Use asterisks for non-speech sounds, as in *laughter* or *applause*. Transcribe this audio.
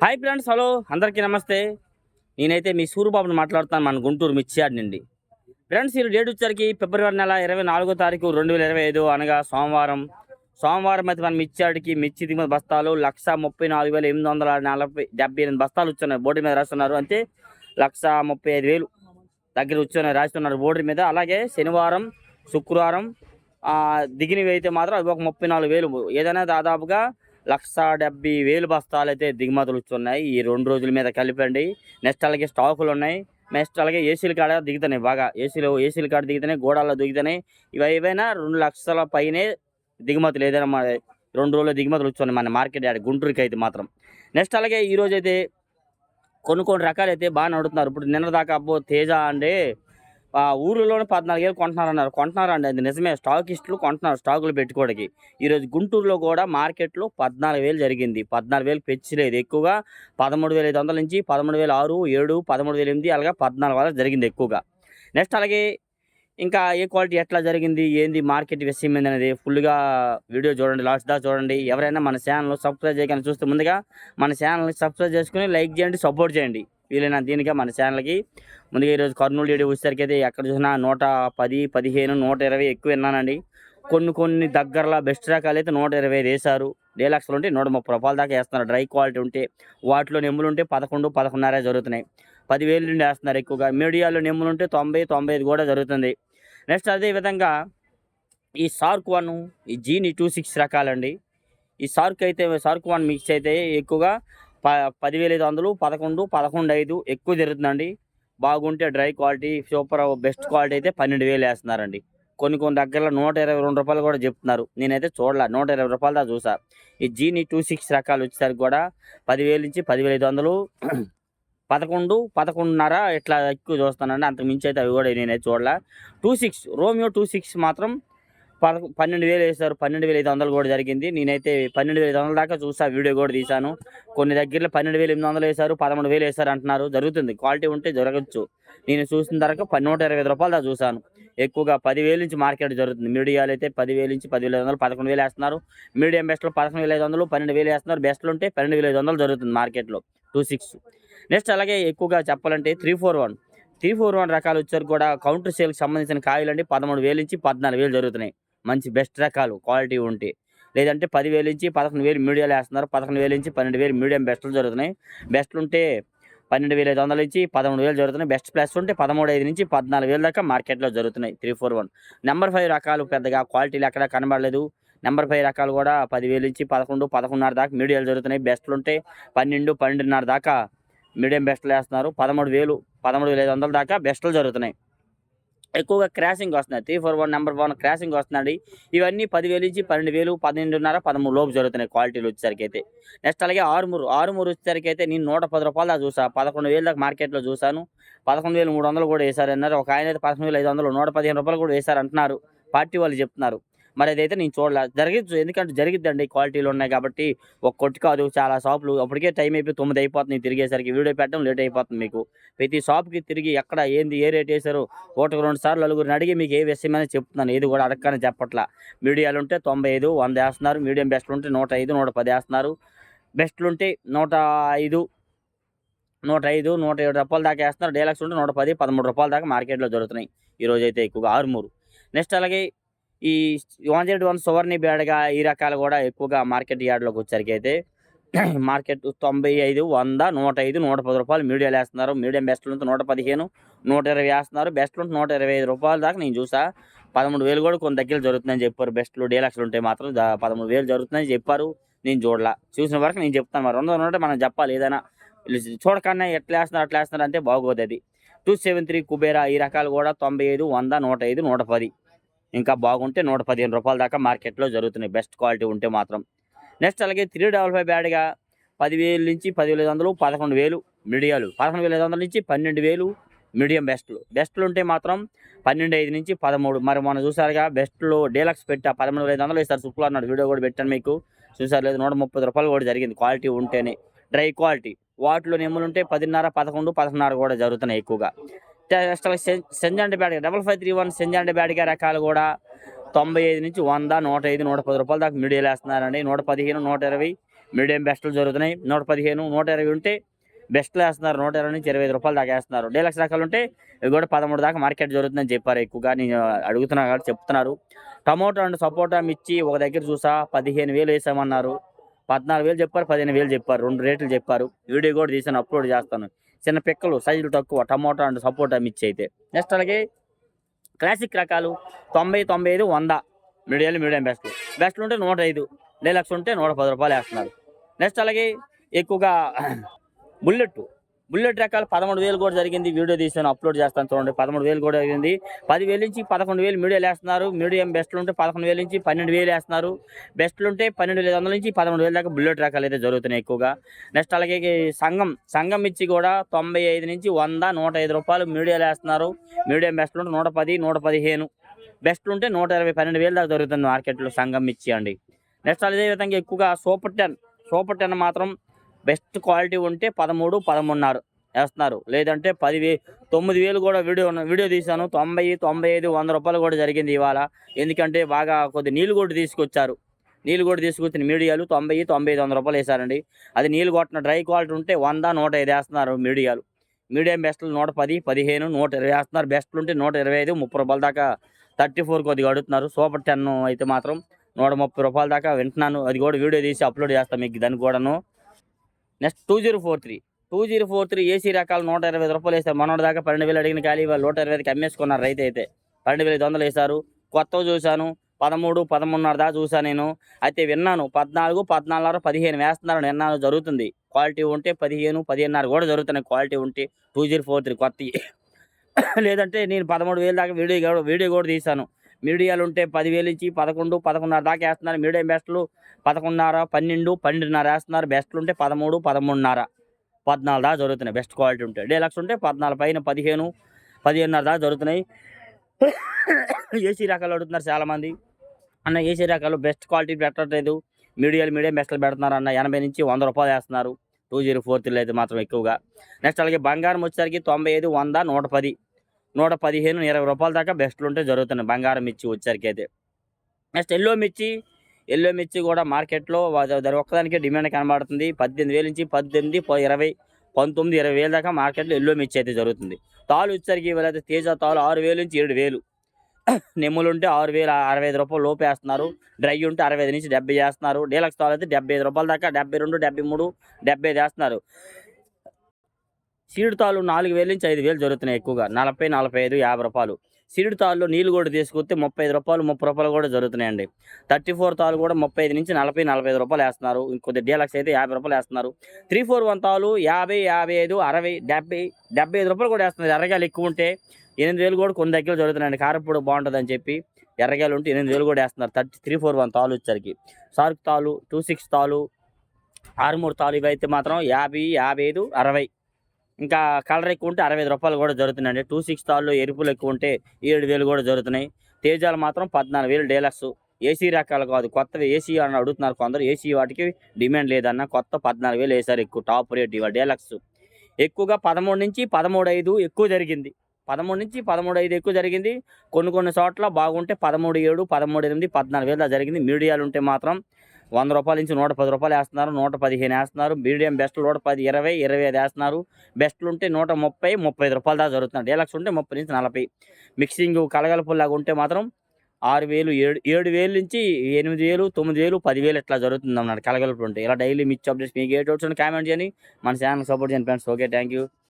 Hi friends hello. అందరికీ నమస్తే. నేనైతే మీ సూర్యబాబుని మాట్లాడుతాను మన గుంటూరు మిర్చియాడ్ నుండి. ఫ్రెండ్స్ ఈ డేట్ వచ్చరికి ఫిబ్రవరి నెల ఇరవై నాలుగో తారీఖు రెండు వేల ఇరవై ఐదు అనగా సోమవారం. సోమవారం అయితే మన మిర్చియాడికి మిర్చి దిగుమతి బస్తాలు లక్ష ముప్పై నాలుగు వేల ఎనిమిది వందల నలభై డెబ్బై ఎనిమిది బస్తాలు వచ్చున్నాయి. బోర్డు మీద రాస్తున్నారు. అంటే లక్ష ముప్పై ఐదు వేలు దగ్గర వచ్చున్నాయి రాస్తున్నారు బోర్డు మీద. అలాగే శనివారం శుక్రవారం దిగినవి అయితే మాత్రం అవి ఒక ముప్పై నాలుగు వేలు. ఏదైనా దాదాపుగా లక్ష డెబ్బై వేలు బస్తాలు అయితే దిగుమతులు వస్తున్నాయి ఈ రెండు రోజుల మీద కలిపండి. నెక్స్ట్ అలాగే స్టాకులు ఉన్నాయి. నెక్స్ట్ అలాగే ఏసీల కాడ దిగుతున్నాయి బాగా. ఏసీలు ఏసీల కాడ దిగుతున్నాయి గోడాల్లో దిగుతున్నాయి. ఇవి ఏవైనా రెండు లక్షల పైనే దిగుమతులు ఏదైనా మన రెండు రోజుల దిగుమతులు వచ్చున్నాయి మన మార్కెట్ యాడ్ గుంటూరుకి అయితే మాత్రం. నెక్స్ట్ అలాగే ఈ అయితే కొన్ని కొన్ని రకాలు అయితే బాగా నడుతున్నారు. ఇప్పుడు నిన్న దాకా అబ్బో తేజ అంటే ఊరిలోనే పద్నాలుగు వేలు కొంటున్నారు అన్నారు కొంటున్నారు అండి అది నిజమే. స్టాకిస్టులు కొంటున్నారు స్టాకులు పెట్టుకోవడానికి. ఈరోజు గుంటూరులో కూడా మార్కెట్లో పద్నాలుగు వేలు జరిగింది. పద్నాలుగు వేలు పెంచలేదు. ఎక్కువగా పదమూడు వేల ఐదు వందల నుంచి పదమూడు వేల ఆరు ఏడు పదమూడు వేల ఎనిమిది అలాగే పద్నాలుగు వరకు జరిగింది ఎక్కువగా. నెక్స్ట్ అలాగే ఇంకా ఏ క్వాలిటీ ఎట్లా జరిగింది? ఏంది మార్కెట్ విషయం ఏంది అనేది ఫుల్గా వీడియో చూడండి. లాస్ట్ దా చూడండి. ఎవరైనా మన ఛానల్ సబ్స్క్రైబ్ చేయగానే చూస్తే ముందుగా మన ఛానల్ని సబ్స్క్రైబ్ చేసుకుని లైక్ చేయండి సపోర్ట్ చేయండి. వీలైన దీనిగా మన ఛానల్కి. ముందుగా ఈరోజు కర్నూలు వీడియో వచ్చేసరికి అయితే ఎక్కడ చూసినా నూట పది పదిహేను నూట ఇరవై ఎక్కువ విన్నానండి. కొన్ని కొన్ని దగ్గరలో బెస్ట్ రకాలు అయితే నూట ఇరవై ఐదు వేశారు డీలక్స్లు ఉంటే నూట ముప్పై రూపాయల దాకా వేస్తున్నారు. డ్రై క్వాలిటీ ఉంటే వాటిలో నెమ్ములు ఉంటే పదకొండు పదకొండున్నర జరుగుతున్నాయి. పదివేలు నుండి వేస్తున్నారు ఎక్కువగా. మీడియాలో నెమ్ములు ఉంటే తొంభై తొంభై ఐదు కూడా జరుగుతుంది. నెక్స్ట్ అదే విధంగా ఈ సార్క్ వన్ ఈ జీని టూ సిక్స్ రకాలండి. ఈ సార్క్ అయితే సార్క్ వన్ మిక్స్ అయితే ఎక్కువగా ప పదివేల ఐదు వందలు పదకొండు పదకొండు ఐదు ఎక్కువ జరుగుతుందండి. బాగుంటే dry quality super best quality అయితే పన్నెండు వేలు వేస్తున్నారండి. కొన్ని కొన్ని దగ్గరలో నూట ఇరవై రెండు రూపాయలు కూడా చెప్తున్నారు. నేనైతే చూడలే నూట ఇరవై రూపాయలు దా చూసా. ఈ జీని టూ సిక్స్ రకాలు వచ్చేసరికి కూడా పదివేలు నుంచి పదివేల ఐదు వందలు *clears throat* పదకొండు పదకొండున్నర ఇట్లా ఎక్కువ చూస్తానండి అంతకు మించి అయితే అవి కూడా నేనైతే చూడలే. Two six Romeo two six మాత్రం పదకొ పన్నెండు వేలు వేశారు పన్నెండు వేల ఐదు వందలు కూడా జరిగింది. నేనైతే పన్నెండు వేల ఐదు వందల దాకా చూసా వీడియో కూడా తీశాను. కొన్ని దగ్గరలో పన్నెండు వేల ఎనిమిది వందలు వేశారు పదమూడు వేలు వేశారు అంటున్నారు. జరుగుతుంది. క్వాలిటీ ఉంటే జరగచ్చు. నేను చూసిన ధరకు పది నూట ఇరవై ఐదు రూపాయలు దాకా చూశాను. ఎక్కువగా పదివేలు నుంచి మార్కెట్ జరుగుతుంది. మీడియాలు అయితే పదివేలు నుంచి పదివేల ఐదు వందలు పదకొండు వేలు వేస్తున్నారు. మీడియం బెస్ట్లో పదకొండు వేల ఐదు వందలు పన్నెండు వేలు వేస్తున్నారు. బెస్ట్లు ఉంటే పన్నెండు వేల ఐదు వందలు జరుగుతుంది మార్కెట్లో. Two six. నెక్స్ట్ అలాగే ఎక్కువగా చెప్పాలంటే three four one. Three four one రకాలు వచ్చారు కూడా కౌంటర్ సేల్కి సంబంధించిన కాయలు అండి పదమూడు వేలు నుంచి పద్నాలుగు వేలు జరుగుతున్నాయి. మంచి బెస్ట్ రకాలు క్వాలిటీ ఉంటే. లేదంటే పదివేలు నుంచి పదకొండు వేలు మీడియాలు వేస్తున్నారు. పదకొండు వేలు నుంచి పన్నెండు వేలు మీడియం బెస్ట్లు జరుగుతున్నాయి. బెస్ట్లు ఉంటే పన్నెండు వేల ఐదు వందల నుంచి పదమూడు వేలు జరుగుతున్నాయి. బెస్ట్ ప్లస్ ఉంటే పదమూడు ఐదు నుంచి పద్నాలుగు వేల దాకా మార్కెట్లో జరుగుతున్నాయి. Three four one. Number five రకాలు పెద్దగా క్వాలిటీలు ఎక్కడ కనబడలేదు. నెంబర్ ఫైవ్ రకాలు కూడా పదివేలు నుంచి పదకొండు పదకొండున్నర దాకా మీడియాలు జరుగుతున్నాయి. బెస్ట్లు ఉంటే పన్నెండు పన్నెండున్నర దాకా మీడియం బెస్ట్లు వేస్తున్నారు. పదమూడు వేలు పదమూడు వేల ఐదు వందల దాకా బెస్ట్లు జరుగుతున్నాయి. ఎక్కువగా క్రాసింగ్ వస్తున్నాయి. Three four one number one crossing వస్తున్నాయి. ఇవన్నీ పదివేలు నుంచి పన్నెండు వేలు పన్నెండున్నర పదమూడు లోపు జరుగుతున్నాయి క్వాలిటీలు వచ్చేసరికి అయితే. నెక్స్ట్ అలాగే ఆరుమూరు. ఆరుమూరు వచ్చేసరికి అయితే నేను నూట పది రూపాయలు దాకా చూసా. పదకొండు వేలు దాకా మార్కెట్లో చూశాను. పదకొండు వేలు మూడు వందలు కూడా వేశారు అన్నారు ఒక ఆయన అయితే పదకొండు వేల ఐదు వందలు నూట పదిహేను రూపాయలు కూడా వేశారు అంటున్నారు పార్టీ వాళ్ళు చెప్తున్నారు. మరి అదైతే నేను చూడలే. జరగచ్చు ఎందుకంటే జరిగిద్దండి క్వాలిటీలు ఉన్నాయి కాబట్టి ఒక కొట్టు కాదు చాలా షాపులు. అప్పటికే టైం అయిపోయి తొమ్మిది అయిపోతుంది తిరిగేసరికి. వీడియో పెట్టడం లేట్ అయిపోతుంది మీకు. ప్రతి షాప్కి తిరిగి ఎక్కడ ఏంది ఏ రేట్ వేశారు? ఒకటికి రెండు సార్లు నలుగురిని అడిగి మీకు ఏ విషయమైనా చెప్తున్నాను. ఏది కూడా అడగకనే చెప్పట్లా. మీడియాలు ఉంటే తొంభై ఐదు వంద వేస్తున్నారు. మీడియం బెస్ట్లు ఉంటే నూట ఐదు నూట పది వేస్తున్నారు. బెస్ట్లు ఉంటే నూట ఐదు నూట ఐదు నూట ఏడు రూపాయల దాకా వేస్తున్నారు. డీలక్స్ ఉంటే నూట పది పదమూడు రూపాయల దాకా మార్కెట్లో దొరుకుతున్నాయి. ఈరోజు అయితే ఎక్కువగా ఆరుమూరు. నెక్స్ట్ అలాగే ఈ వన్ జీరో వన్ సువర్ణి బేడగా ఈ రకాలు కూడా ఎక్కువగా మార్కెట్ యార్డ్లోకి వచ్చరికి అయితే *clears throat* మార్కెట్ తొంభై ఐదు వంద నూట ఐదు నూట పది రూపాయలు మీడియాలు వేస్తున్నారు. మీడియం బెస్ట్లు ఉంటే నూట పదిహేను నూట ఇరవై వేస్తున్నారు. బెస్ట్లు ఉంటే నూట ఇరవై ఐదు రూపాయల దాకా నేను చూసా. పదమూడు వేలు కూడా కొన్ని దగ్గర జరుగుతుందని చెప్పారు. బెస్ట్లు డీలక్స్లు ఉంటే మాత్రం పదమూడు వేలు జరుగుతుందని చెప్పారు. నేను చూడలా. చూసిన వరకు నేను చెప్తాను మరి. రెండు వందలు ఉంటే మనం చెప్పాలి ఏదైనా. చూడకన్నా ఎట్లా వేస్తున్నారు అట్లా వేస్తున్నారు అంటే బాగోదు అది. టూ సెవెన్ త్రీ కుబేరా ఈ రకాలు కూడా తొంభై ఐదు వంద నూట ఐదు నూట పది. ఇంకా బాగుంటే నూట పదిహేను రూపాయల దాకా మార్కెట్లో జరుగుతున్నాయి. బెస్ట్ క్వాలిటీ ఉంటే మాత్రం. నెక్స్ట్ అలాగే త్రీ డబల్ ఫైవ్ బ్యాడ్గా పదివేలు నుంచి పదివేల ఐదు వందలు పదకొండు వేలు మీడియాలు. పదకొండు వేల ఐదు వందల నుంచి పన్నెండు వేలు మీడియం బెస్ట్లు. బెస్ట్లు ఉంటే మాత్రం పన్నెండు ఐదు నుంచి పదమూడు. మరి మనం చూసారుగా బెస్ట్లో డీలక్స్ పెట్టా పదమూడు వేల ఐదు వందలు ఇస్తారు శుక్రవారం నాడు వీడియో కూడా పెట్టాను మీకు. చూసారు లేదు నూట ముప్పై రూపాయలు కూడా జరిగింది. క్వాలిటీ ఉంటేనే. Dry quality. వాటిలో నెమ్ములు ఉంటే పదిన్నర పదకొండు పదకొండున్నర కూడా జరుగుతున్నాయి ఎక్కువగా. నెక్స్ట్ అలాగే బ్యాడ్ బ్యాడ్గా డబల్ ఫైవ్ త్రీ వన్ సెంజాంటి బ్యాడ్గా రకాలు కూడా తొంభై ఐదు నుంచి వంద నూట ఐదు నూట పది రూపాయల దాకా మీడియాలు వేస్తున్నారండి. నూట పదిహేను నూట ఇరవై మీడియం బెస్ట్లు జరుగుతున్నాయి. నూట పదిహేను నూట ఇరవై ఉంటే బెస్ట్లు వేస్తున్నారు. నూట ఇరవై నుంచి ఇరవై ఐదు రూపాయలు దాకా వేస్తున్నారు. డీలక్స్ రకాలు ఉంటే ఇవి కూడా పదమూడు దాకా మార్కెట్ జరుగుతుందని చెప్పారు. ఎక్కువగా నేను అడుగుతున్నా కాబట్టి చెప్తున్నారు. టమోటా అండ్ సపోటా మిర్చి ఒక దగ్గర చూసా పదిహేను వేలు వేసామన్నారు. పద్నాలుగు వేలు చెప్పారు పదిహేను వేలు చెప్పారు. రెండు రేట్లు చెప్పారు. వీడియో కూడా తీసాను అప్లోడ్ చేస్తాను. చిన్న పిక్కలు సైజులు తక్కువ టమోటా అండ్ సపోటా మిర్చి అయితే. నెక్స్ట్ అలాగే క్లాసిక్ రకాలు తొంభై తొంభై ఐదు వంద. మీడియం మీడియం బెస్ట్ బెస్ట్లు ఉంటే నూట ఐదు డీలక్స్ ఉంటే నూట పది రూపాయలు వేస్తున్నారు. నెక్స్ట్ అలాగే ఎక్కువగా బుల్లెట్ బుల్లెట్ రకాలు పదమూడు వేలు కూడా జరిగింది. వీడియో తీసాను అప్లోడ్ చేస్తాను చూడండి. పదమూడు వేలు కూడా జరిగింది. పదివేలు నుంచి పదకొండు వేలు మీడియాలు వేస్తున్నారు. మీడియం బెస్ట్లు ఉంటే పదకొండు వేలు నుంచి పన్నెండు వేలు వేస్తున్నారు. బెస్ట్లు ఉంటే పన్నెండు వేల వందల నుంచి పదమూడు వేల దాకా బుల్లెట్ రకాలు అయితే జరుగుతున్నాయి ఎక్కువగా. నెక్స్ట్ అలాగే సంఘం సంఘం ఇచ్చి కూడా తొంభై ఐదు నుంచి వంద నూట ఐదు రూపాయలు మీడియాలు వేస్తున్నారు. మీడియం బెస్ట్లు ఉంటే నూట పది నూట పదిహేను. బెస్ట్లు ఉంటే నూట ఇరవై పన్నెండు వేలు దాకా దొరుకుతుంది మార్కెట్లో సంఘం ఇచ్చి అండి. నెక్స్ట్ అదే విధంగా ఎక్కువగా సూపర్ టెన్ సూపర్ టెన్ మాత్రం బెస్ట్ క్వాలిటీ ఉంటే పదమూడు పదమూడున్నర వేస్తున్నారు. లేదంటే పది వే తొమ్మిది వేలు కూడా వీడియో వీడియో తీశాను. తొంభై తొంభై ఐదు వంద రూపాయలు కూడా జరిగింది ఇవాళ. ఎందుకంటే బాగా కొద్ది నీళ్ళు కూడా తీసుకొచ్చారు. నీళ్ళు కూడా తీసుకొచ్చిన మీడియాలు తొంభై తొంభై ఐదు వంద రూపాయలు వేశారండి. అది నీళ్ళు కొట్టిన డ్రై క్వాలిటీ ఉంటే వంద నూట ఐదు వేస్తున్నారు మీడియాలు. మీడియం బెస్ట్లు నూట పది పదిహేను నూట ఇరవై వేస్తున్నారు. బెస్ట్లు ఉంటే నూట ఇరవై ఐదు ముప్పై రూపాయల దాకా థర్టీ ఫోర్ కొద్దిగా అడుగుతున్నారు. సూపర్ టెన్ అయితే మాత్రం నూట ముప్పై రూపాయల దాకా వింటున్నాను. అది కూడా వీడియో తీసి అప్లోడ్ చేస్తాను మీకు దాన్ని కూడాను. Next two zero four three. Two zero four three AC రకాలు నూట ఇరవై ఐదు రూపాయలు వేస్తారు. మనోడి దాకా పన్నెండు వేలు అడిగిన ఖాళీ వాళ్ళు నూట ఇరవై ఐదుకి అమ్మేసుకున్నారు రైతు అయితే. పన్నెండు వేల ఐదు వందలు వేశారు. కొత్తవి చూశాను. పదమూడు పదమూడున్నర దాకా చూసాను నేను. అయితే విన్నాను. పద్నాలుగు పద్నాలుగున్నర పదిహేను వేస్తున్నారు. విన్నాను జరుగుతుంది. క్వాలిటీ ఉంటే పదిహేను పదిహేనున్నర కూడా జరుగుతున్నాయి క్వాలిటీ ఉంటే. టూ జీరో ఫోర్ త్రీ కొత్త *coughs* లేదంటే నేను పదమూడు వేలు దాకా వీడియో కూడా వీడియో కూడా తీశాను. మీడియాలు ఉంటే పదివేలు ఇచ్చి పదకొండు పదకొండున్నర దాకా వేస్తున్నారు. మీడియం బెస్ట్లు పదకొండున్నర పన్నెండు పన్నెండున్నర వేస్తున్నారు. బెస్ట్లు ఉంటే పదమూడు పదమూడున్నర. పద్నాలుగు దాకా జరుగుతున్నాయి. బెస్ట్ క్వాలిటీ ఉంటే డీలక్స్ ఉంటే పద్నాలుగు పైన పదిహేను పదిహేనున్నర దాకా జరుగుతున్నాయి. ఏసీ రకాలు అడుగుతున్నారు చాలామంది. అన్న ఏసీ రకాలు బెస్ట్ క్వాలిటీ పెట్టట్లేదు. మీడియాలు మీడియం బెస్ట్లు పెడుతున్నారు అన్న ఎనభై నుంచి వంద రూపాయలు వేస్తున్నారు. టూ జీరో ఫోర్ త్రీలో అయితే మాత్రం ఎక్కువగా. నెక్స్ట్ అలాగే బంగారం వచ్చేసరికి తొంభై ఐదు వంద నూట పది. నూట పదిహేను ఇరవై రూపాయల దాకా బెస్ట్లు ఉంటే జరుగుతున్నాయి. బంగారం మిర్చి వచ్చేసరికి అయితే. నెక్స్ట్ ఎల్లో మిర్చి. ఎల్లో మిర్చి కూడా మార్కెట్లో దాని ఒక్కదానికే డిమాండ్ కనబడుతుంది. పద్దెనిమిది వేల నుంచి పద్దెనిమిది ఇరవై పంతొమ్మిది ఇరవై వేల దాకా మార్కెట్లో ఎల్లో మిర్చి అయితే జరుగుతుంది. తాలు వచ్చేసరికి అయితే తేజ తాలు ఆరు వేలు నుంచి ఏడు వేలు. నెమ్ములు ఉంటే ఆరు వేలు అరవై ఐదు రూపాయలు లోపు వేస్తున్నారు. డ్రై ఉంటే అరవై ఐదు నుంచి డెబ్బై చేస్తున్నారు డీలక్స్ తాలు అయితే డెబ్బై ఐదు రూపాయల దాకా డెబ్బై రెండు డెబ్బై మూడు డెబ్బై ఐదు వేస్తున్నారు. సీడు నాలుగు వేల నుంచి ఐదు వేలు జరుగుతున్నాయి ఎక్కువగా. నలభై నలభై ఐదు యాభై రూపాయలు. సీడు తాళ్ళు నీళ్ళు కూడా తీసుకొస్తే ముప్పై ఐదు రూపాయలు ముప్పై రూపాయలు కూడా జరుగుతున్నాయండి. థర్టీ ఫోర్ తాళ్ళు కూడా ముప్పై ఐదు నుంచి నలభై నలభై ఐదు రూపాయలు వేస్తున్నారు. ఇంకొద్ది డీలక్స్ అయితే యాభై రూపాయలు వేస్తున్నారు. త్రీ ఫోర్ వన్ తాళ్ళు యాభై యాభై ఐదు అరవై డెబ్బై డెబ్బై ఐదు రూపాయలు కూడా వేస్తున్నారు. ఎర్రగాయలు ఎక్కువ ఉంటే ఎనిమిది వేలు కూడా కొన్ని దగ్గర జరుగుతున్నాయండి. కారపూడి బాగుంటుంది అని చెప్పి ఎర్రగాయలు ఉంటే ఎనిమిది వేలు కూడా వేస్తున్నారు. థర్టీ త్రీ ఫోర్ వన్ తాళ్ళు వచ్చరికి సార్క్ తాళ్ళు టూ సిక్స్ తాళ్ళు ఆరుమూడు తాళ్ళు ఇవి అయితే మాత్రం యాభై యాభై ఐదు అరవై ఇంకా కలర్ ఎక్కువ ఉంటే అరవై ఐదు రూపాయలు కూడా జరుగుతున్నాయండి. టూ సిక్స్ తాళ్ళు ఎరుపులు ఎక్కువ ఉంటే ఏడు వేలు కూడా జరుగుతున్నాయి. తేజాలు మాత్రం పద్నాలుగు వేలు డేలక్స్. ఏసీ రకాలు కాదు కొత్తవి ఏసీ అని అడుగుతున్నారు కొందరు. ఏసీ వాటికి డిమాండ్ లేదన్న కొత్త పద్నాలుగు వేలు వేసారు ఎక్కువ టాప్ రేట్ ఇవాళ డేలక్స్. ఎక్కువగా పదమూడు నుంచి పదమూడు ఐదు ఎక్కువ జరిగింది. పదమూడు నుంచి పదమూడు ఐదు ఎక్కువ జరిగింది. కొన్ని కొన్ని చోట్ల బాగుంటే పదమూడు ఏడు పదమూడు ఎనిమిది పద్నాలుగు వేలు జరిగింది. మీడియాలు ఉంటే మాత్రం వంద రూపాయల నుంచి నూట పది రూపాయలు వేస్తున్నారు నూట పదిహేను వేస్తున్నారు. మీడియం బెస్ట్లు నూట పది ఇరవై ఇరవై ఐదు వేస్తున్నారు. బెస్ట్లు ఉంటే నూట ముప్పై ముప్పై ఐదు రూపాయల దాకా జరుగుతుంది డీలక్స్ ఉంటే ముప్పై నుంచి నలభై. మిక్సింగ్ కలగలుపులాగా ఉంటే మాత్రం ఆరు వేలు ఏడు ఏడు వేలు నుంచి ఎనిమిది వేలు తొమ్మిది వేలు పదివేలు ఇట్లా జరుగుతుంది అన్నాడు కలగలుపు ఉంటే. ఇలా డైలీ మిచ్చి అప్డేట్స్ మీకు ఏ డౌట్స్ కామెంట్ చేయండి. మన ఛానల్ సపోర్ట్ చేయండి ఫ్రెండ్స్. Okay thank you.